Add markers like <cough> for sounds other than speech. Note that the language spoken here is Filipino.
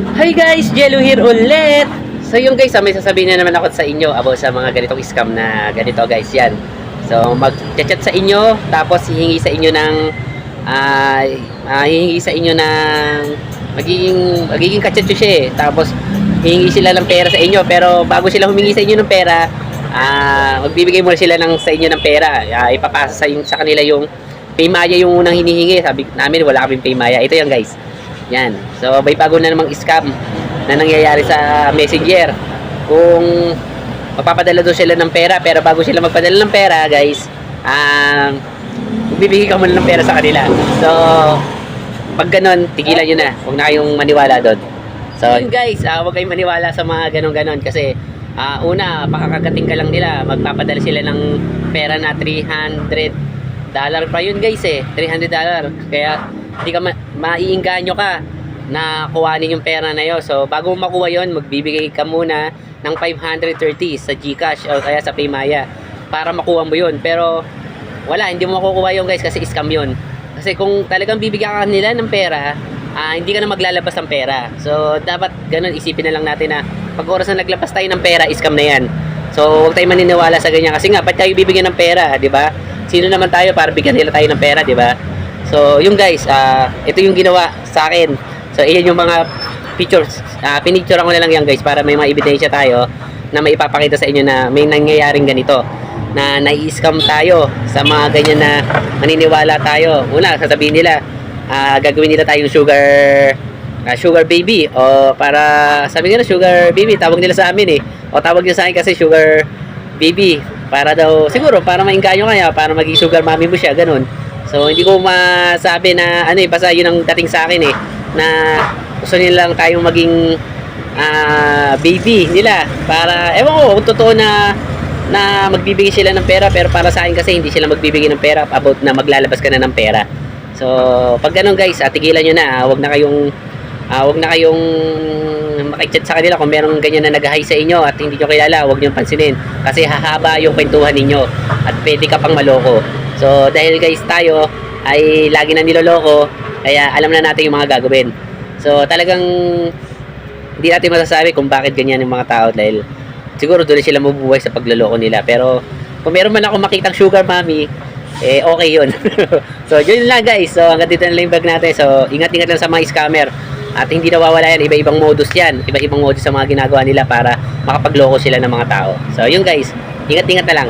Hi guys, Jello here ulit. So yung guys, ah, may sasabihin na naman ako sa inyo about sa mga ganitong scam na ganito guys yan. So mag-chat sa inyo, tapos hihingi sa inyo ng ah ah, hihingi sa inyo ng magiging magiging kachat nyo siya eh. Tapos hihingi sila ng pera sa inyo, pero bago sila humingi sa inyo ng pera, ah magbibigay muna sila ng sa inyo ng pera. Ah, ipapasa sa, sa kanila yung Paymaya yung unang hinihingi. Sabi namin wala kaming Paymaya. Ito yan guys. Yan. So, may bago na namang scam na nangyayari sa Messenger. Kung magpapadala doon sila ng pera, pero bago sila magpadala ng pera, guys, um, bibigay ka muna ng pera sa kanila. So, pag ganun, tigilan nyo na. Huwag na kayong maniwala doon. So, guys, uh, huwag kayong maniwala sa mga ganun-ganon kasi ah, una, pakakagating ka lang nila. Magpapadala sila ng pera na 300 dollar pa yun guys eh. 300 dollar. Kaya, hindi ka ma- maiinganyo ka na kuhanin yung pera na yun. So, bago makuha yun, magbibigay ka muna ng 530 sa GCash o kaya sa Paymaya para makuha mo yun. Pero, wala, hindi mo makukuha yun guys kasi scam yun. Kasi kung talagang bibigyan ka nila ng pera, ah, hindi ka na maglalabas ng pera. So, dapat ganun, isipin na lang natin na pag oras na naglabas tayo ng pera, scam na yan. So, huwag tayo maniniwala sa ganyan. Kasi nga, ba't tayo bibigyan ng pera, di ba? Sino naman tayo para bigyan nila tayo ng pera, di ba? So, yung guys, ah, ito yung ginawa sa akin. So, iyan yung mga pictures. Uh, pinicturean ko na lang yan guys para may mga ebidensya tayo na may ipapakita sa inyo na may nangyayaring ganito na nai-scam tayo sa mga ganyan na maniniwala tayo. Una, sasabihin nila, ah, gagawin nila tayong sugar ah, sugar baby o para sabi nila sugar baby tawag nila sa amin eh o tawag nila sa akin kasi sugar baby para daw siguro para maingganyo kaya para maging sugar mommy mo siya ganun so hindi ko masabi na ano eh basta yun ang dating sa akin eh na gusto nila lang maging ah, baby nila. Para ewan ko kung totoo na na magbibigay sila ng pera pero para sa akin kasi hindi sila magbibigay ng pera about na maglalabas ka na ng pera. So pag ganun guys ah, tigilan nyo na ah, wag na kayong ah, wag na kayong makichat sa kanila kung merong ganyan na nag-hi sa inyo at hindi nyo kilala, wag nyo pansinin. Kasi hahaba yung kwentuhan ninyo at pwede ka pang maloko so dahil guys tayo ay lagi na niloloko kaya alam na natin yung mga gagawin. So talagang hindi natin masasabi kung bakit ganyan yung mga tao dahil siguro doon sila mabubuhay sa pagloloko nila. Pero kung meron man ako makitang sugar mommy eh okay yun. <laughs> So yun lang guys. So hanggang dito na lang yung vlog natin. So ingat-ingat lang sa mga scammer. At hindi nawawala yan. Iba-ibang modus yan. Iba-ibang modus sa mga ginagawa nila para makapagloko sila ng mga tao. So yun guys. Ingat-ingat na lang